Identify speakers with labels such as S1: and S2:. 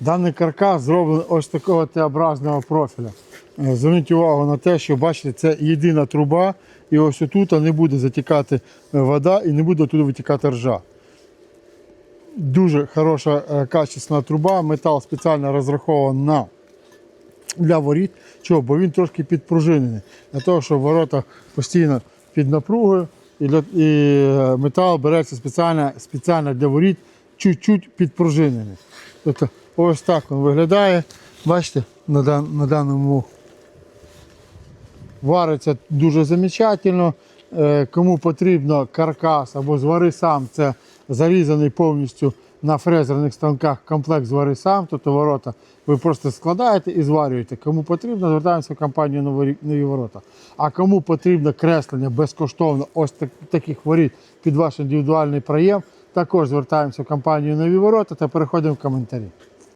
S1: Даний каркас зроблений ось такого Т-образного профіля. Е, Зверніть увагу на те, що бачите, це єдина труба, і ось тут не буде затікати е, вода і не буде туди витікати ржа. Дуже хороша е, качественна труба. Метал спеціально розрахований на для воріт. Чого? Бо він трошки підпружинений. Для того, щоб ворота постійно під напругою, і, для, і метал береться спеціально, спеціально для воріт, чуть-чуть підпружинений. Тобто ось так він виглядає. Бачите, на, на даному вариться дуже замечательно. Е, Кому потрібно каркас або звари сам, це зарізаний повністю на фрезерних станках комплект звари сам, тобто ворота ви просто складаєте і зварюєте. Кому потрібно, звертаємося в компанію «Нові ворота. А кому потрібно креслення безкоштовно ось так- таких воріт під ваш індивідуальний проєм, також звертаємося в компанію нові ворота та переходимо в коментарі.